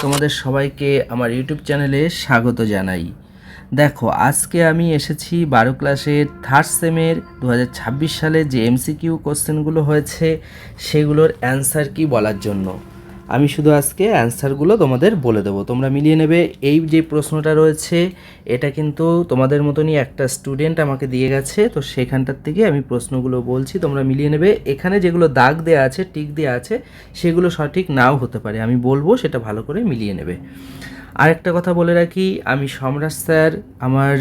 তোমাদের সবাইকে আমার ইউটিউব চ্যানেলে স্বাগত জানাই। দেখো, আজকে আমি এসেছি বারো ক্লাসের থার্ড সেমের দু হাজার ছাব্বিশ সালে যে এমসিকিউ কোশ্চেনগুলো হয়েছে, সেগুলোর অ্যান্সার কি বলার জন্য? আমি শুধু আজকে অ্যান্সারগুলো তোমাদের বলে দেবো। তোমরা মিলিয়ে নেবে, এই যে প্রশ্নটা রয়েছে, এটা কিন্তু তোমাদের মতনই একটা স্টুডেন্ট আমাকে দিয়ে গেছে, তো সেখানটার থেকে আমি প্রশ্নগুলো বলছি, তোমরা মিলিয়ে নেবে। এখানে যেগুলো দাগ দেওয়া আছে টিক দেওয়া আছে, সেগুলো সঠিক নাও হতে পারে। আমি বলব সেটা ভালো করে মিলিয়ে নেবে। আরেকটা কথা বলে রাখি, আমি সম্রাট স্যার, আমার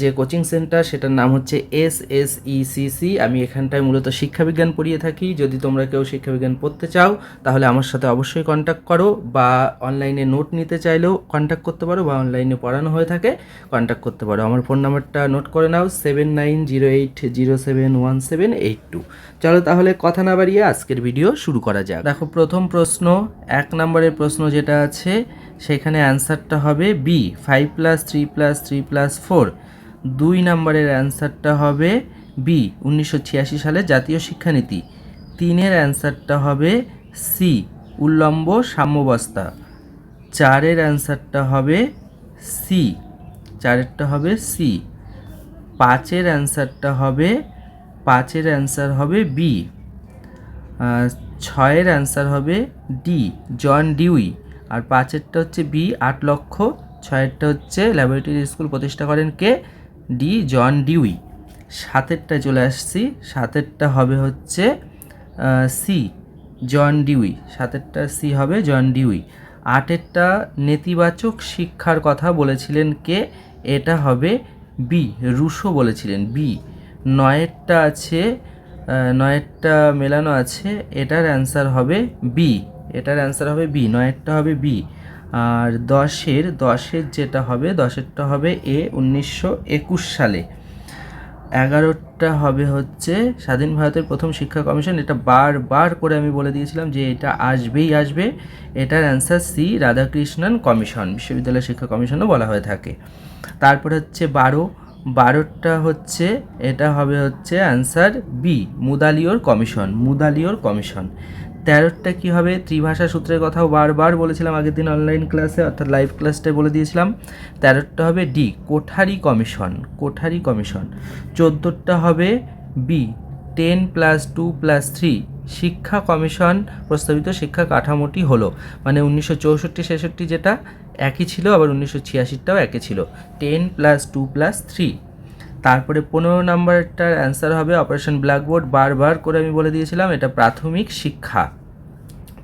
যে কোচিং সেন্টার সেটার নাম হচ্ছে এস এস ইসিসি আমি এখানটায় মূলত শিক্ষাবিজ্ঞান পড়িয়ে থাকি। যদি তোমরা কেউ শিক্ষাবিজ্ঞান পড়তে চাও, তাহলে আমার সাথে অবশ্যই কন্ট্যাক্ট করো বা অনলাইনে নোট নিতে চাইলেও কন্ট্যাক্ট করতে পারো বা অনলাইনে পড়ানো হয়ে থাকে কন্ট্যাক্ট করতে পারো। আমার ফোন নাম্বারটা নোট করে নাও seven nine zero eight zero seven one seven eight two চলো তাহলে কথা না বাড়িয়ে আজকের ভিডিও শুরু করা যাক। দেখো, প্রথম প্রশ্ন, এক নম্বরের প্রশ্ন যেটা আছে সেখানে অ্যান্সারটা হবে B five plus three plus three plus four দুই নম্বরের অ্যান্সারটা হবে বি উনিশশো ছিয়াশি সালে জাতীয় শিক্ষানীতি। তিনের অ্যান্সারটা হবে সি উল্লম্ব সাম্যবস্থা। চারের অ্যান্সারটা হবে সি চারেরটা হবে সি পাঁচের অ্যান্সারটা হবে, পাঁচের অ্যান্সার হবে বি ছয়ের অ্যান্সার হবে ডি জন ডিউই। আর পাঁচেরটা হচ্ছে বি, আট লক্ষ, ছয়েরটা হচ্ছে ল্যাবরেটরি স্কুল প্রতিষ্ঠা করেন কে? ডি, জন ডিউই। সাতেরটা চলে আসছি, সাতেরটা হবে হচ্ছে সি, জন ডিউই। সাতেরটা সি হবে জন ডিউই। আটেরটা নেতিবাচক শিক্ষার কথা বলেছিলেন কে? এটা হবে বি, রুশো বলেছিলেন, বি। নয়েরটা আছে নয়েরটা মেলানো আছে, এটার অ্যান্সার হবে বি। এটার অ্যান্সার হবে বি নয়েরটা হবে বি আর দশের দশের যেটা হবে, দশেরটা হবে এ উনিশশো একুশ সালে। এগারোটা হবে হচ্ছে স্বাধীন ভারতের প্রথম শিক্ষা কমিশন। এটা বারবার করে আমি বলে দিয়েছিলাম যে এটা আসবেই আসবে। এটার অ্যান্সার সি রাধাকৃষ্ণন কমিশন, বিশ্ববিদ্যালয় শিক্ষা কমিশনও বলা হয়ে থাকে। তারপরে হচ্ছে বারো বারোটা হচ্ছে, এটা হবে হচ্ছে answer B Mudaliar commission Mudaliar commission. তেরোটা কী হবে? ত্রিভাষা সূত্রের কথাও বারবার বলেছিলাম আগের দিন অনলাইন ক্লাসে অর্থাৎ লাইভ ক্লাসটায় বলে দিয়েছিলাম। তেরোটা হবে D Kothari commission Kothari commission চোদ্দোটা হবে B ten plus two plus three শিক্ষা কমিশন প্রস্তাবিত শিক্ষা কাঠামোটি হলো। মানে উনিশশো চৌষট্টি, ছেষট্টি যেটা একই ছিল, আবার উনিশশো ছিয়াশিটাও একই ছিল। Ten plus two plus three তারপরে পনেরো নাম্বারটার অ্যান্সার হবে অপারেশন ব্ল্যাকবোর্ড বারবার করে আমি বলে দিয়েছিলাম, এটা প্রাথমিক শিক্ষা,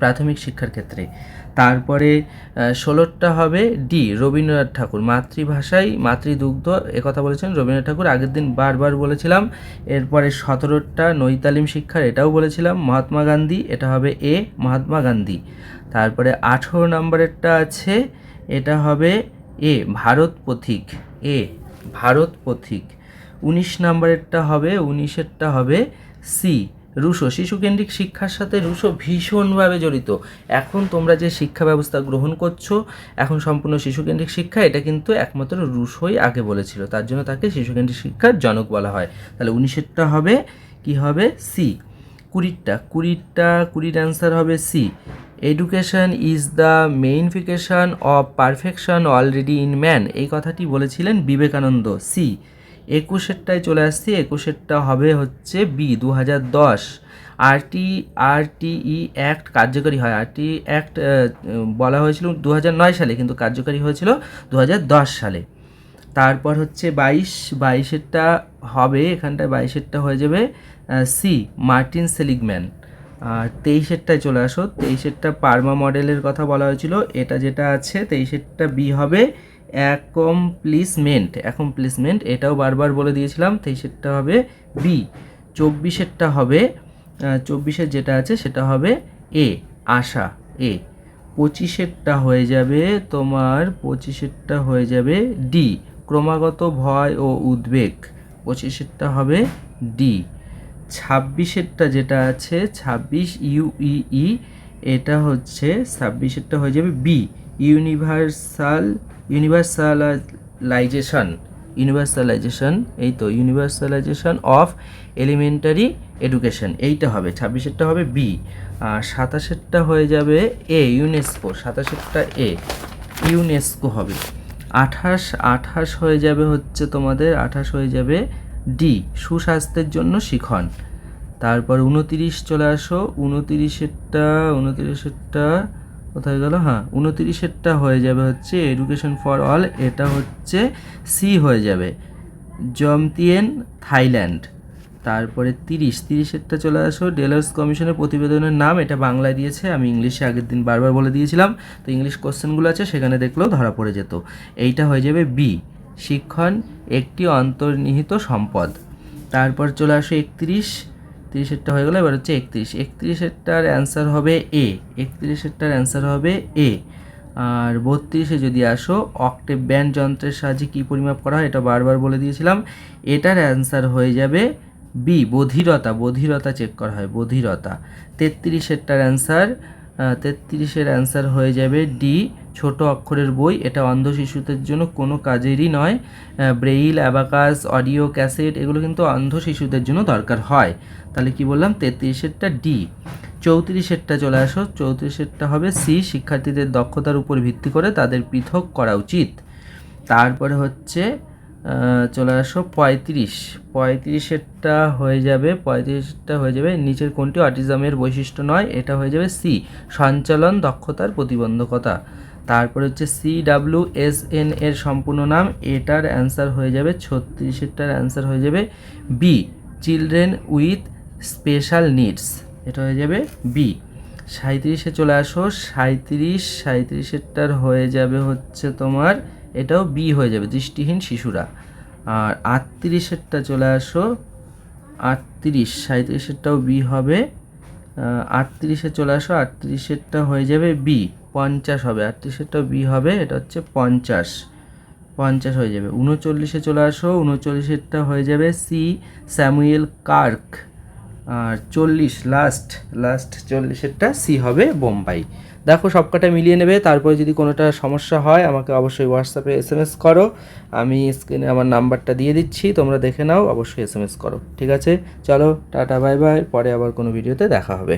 প্রাথমিক শিক্ষার ক্ষেত্রে। তারপরে ষোলোটা হবে ডি রবীন্দ্রনাথ ঠাকুর। মাতৃভাষায় মাতৃদুগ্ধ কথা বলেছেন রবীন্দ্রনাথ ঠাকুর। আগের দিন বারবার বলেছিলাম, এরপরে সতেরোটা নৈতালিম শিক্ষার এটাও বলেছিলাম, মহাত্মা গান্ধী, এটা হবে এ মহাত্মা গান্ধী। তারপরে আঠেরো নম্বরেরটা আছে, এটা হবে এ ভারত পথিক। এ ভারত পথিক। উনিশ নম্বরেরটা হবে, উনিশেরটা হবে সি রুশো, শিশুকেন্দ্রিক শিক্ষার সাথে রুশো ভীষণভাবে জড়িত। এখন তোমরা যে শিক্ষা ব্যবস্থা গ্রহণ করছ, এখন সম্পূর্ণ শিশুকেন্দ্রিক শিক্ষা, এটা কিন্তু একমাত্র রুশোই আগে বলেছিল। তার জন্য তাকে শিশুকেন্দ্রিক শিক্ষার জনক বলা হয়। তাহলে উনিশেরটা হবে, কি হবে? সি কুড়িরটা কুড়িরটা, কুড়ির অ্যান্সার হবে C education is the manifestation of perfection already in man এই কথাটি বলেছিলেন বিবেকানন্দ সি একুশেরটায় চলে আসছি, একুশেরটা হবে হচ্ছে বি দু হাজার দশ। আরটি, আরটিই অ্যাক্ট কার্যকরী হয়। আরটি অ্যাক্ট বলা হয়েছিল দু নয় সালে, কিন্তু কার্যকরী হয়েছিল দু হাজার দশ সালে। তারপর হচ্ছে বাইশ, বাইশেরটা হবে, এখানটায় বাইশেরটা হয়ে যাবে সি মার্টিন সেলিগম্যান। আর তেইশেরটায় চলে আসো, তেইশেরটা পার্মা মডেলের কথা বলা হয়েছিল, এটা যেটা আছে, তেইশেরটা বি হবে অ্যাকমপ্লিসমেন্ট অ্যাকমপ্লিসমেন্ট এটাও বারবার বলে দিয়েছিলাম, তেইশেরটা হবে বি চব্বিশেরটা হবে চব্বিশের যেটা আছে সেটা হবে এ আশা এ পঁচিশেরটা হয়ে যাবে তোমার, পঁচিশেরটা হয়ে যাবে ডি ক্রমাগত ভয় ও উদ্বেগ, পঁচিশেরটা হবে ডি ছাব্বিশেরটা যেটা আছে, ছাব্বিশ ইউইই এটা হচ্ছে, ছাব্বিশেরটা হয়ে যাবে বি ইউনিভার্সাল ইউনিভার্সালাইজেশন ইউনিভার্সালাইজেশন এই তো ইউনিভার্সালাইজেশন অফ এলিমেন্টারি এডুকেশন এইটা হবে, ছাব্বিশেরটা হবে বি আর সাতাশেরটা হয়ে যাবে এ ইউনেস্কো সাতাশেরটা এ ইউনেস্কো হবে। আঠাশ আঠাশ হয়ে যাবে হচ্ছে তোমাদের, আঠাশ হয়ে যাবে ডি সুস্বাস্থ্যের জন্য শিখন। তারপর উনতিরিশ চলে আসো উনতিরিশেরটা উনতিরিশেরটা কোথায় গেল? হ্যাঁ উনতিরিশেরটা হয়ে যাবে হচ্ছে এডুকেশন ফর অল এটা হচ্ছে সি হয়ে যাবে। জমতিয়েন থাইল্যান্ড তারপরে তিরিশ, তিরিশেরটা চলে আসো। ডেলার্স কমিশনের প্রতিবেদনের নাম, এটা বাংলায় দিয়েছে, আমি ইংলিশে আগের দিন বারবার বলে দিয়েছিলাম। তো ইংলিশ কোশ্চেনগুলো আছে, সেখানে দেখলেও ধরা পড়ে যেত। এইটা হয়ে যাবে বি শিক্ষণ, একটি অন্তর্নিহিত সম্পদ। তারপর চলে আসো একত্রিশ তিরিশেরটা হয়ে গেলো, এবার হচ্ছে একত্রিশ। একত্রিশেরটার অ্যান্সার হবে এ একত্রিশেরটার অ্যান্সার হবে এ আর বত্রিশে যদি আসো অক্টেভ ব্যান্ড যন্ত্রের সাহায্যে কী পরিমাপ করা হয়, এটা বারবার বলে দিয়েছিলাম। এটার অ্যান্সার হয়ে যাবে বি বধিরতা। বধিরতা চেক করা হয়, বধিরতা। তেত্রিশেরটার অ্যান্সার তেত্রিশের অ্যান্সার হয়ে যাবে ডি ছোট অক্ষরের বই, এটা অন্ধ শিশুদের জন্য কোনো কাজেরই নয়। ব্রেইল অ্যাবাকাস অডিও ক্যাসেট এগুলো কিন্তু অন্ধ শিশুদের জন্য দরকার হয়। তাহলে কি বললাম? তেত্রিশেরটা ডি চৌত্রিশেরটা চলে আসো। চৌত্রিশেরটা হবে সি শিক্ষার্থীদের দক্ষতার উপর ভিত্তি করে তাদের পৃথক করা উচিত। তারপরে হচ্ছে চলে আসো পঁয়ত্রিশ। পঁয়ত্রিশেরটা হয়ে যাবে পঁয়ত্রিশটা হয়ে যাবে নিচের কোনটি? অটিজমের বৈশিষ্ট্য নয়, এটা হয়ে যাবে সি সঞ্চালন, দক্ষতার প্রতিবন্ধকতা। তারপরে হচ্ছে সি ডাব্লিউ এস এন এর সম্পূর্ণ নাম, এটার অ্যান্সার হয়ে যাবে ছত্রিশেরটার অ্যান্সার হয়ে যাবে B children with special needs এটা হয়ে যাবে বি সাঁত্রিশে চলে আসো সাঁত্রিশ সাঁত্রিশেরটার হয়ে যাবে হচ্ছে তোমার, এটাও বি হয়ে যাবে, দৃষ্টিহীন শিশুরা। আর আটত্রিশেরটা চলে আসো, আটত্রিশ সাঁত্রিশেরটাও বি হবে। আটত্রিশে চলে আসো, আটত্রিশেরটা হয়ে যাবে বি পঞ্চাশ হবে আটত্রিশেরটাও বি হবে, এটা হচ্ছে পঞ্চাশ। পঞ্চাশ হয়ে যাবে। উনচল্লিশে চলে আসো, উনচল্লিশেরটা হয়ে যাবে সি, স্যামুয়েল কার্ক। আর চল্লিশ, লাস্ট লাস্ট চল্লিশেরটা সি হবে বোম্বাই। দেখো সবকটা মিলিয়ে নেবে, তারপরে যদি কোনোটা সমস্যা হয়, আমাকে অবশ্যই হোয়াটসঅ্যাপে এস এম এস করো। আমি স্ক্রিনে আমার নাম্বারটা দিয়ে দিচ্ছি, তোমরা দেখে নাও, অবশ্যই এস এম এস করো। ঠিক আছে? চলো, টাটা, বাই বাই। পরে আবার কোনো ভিডিওতে দেখা হবে।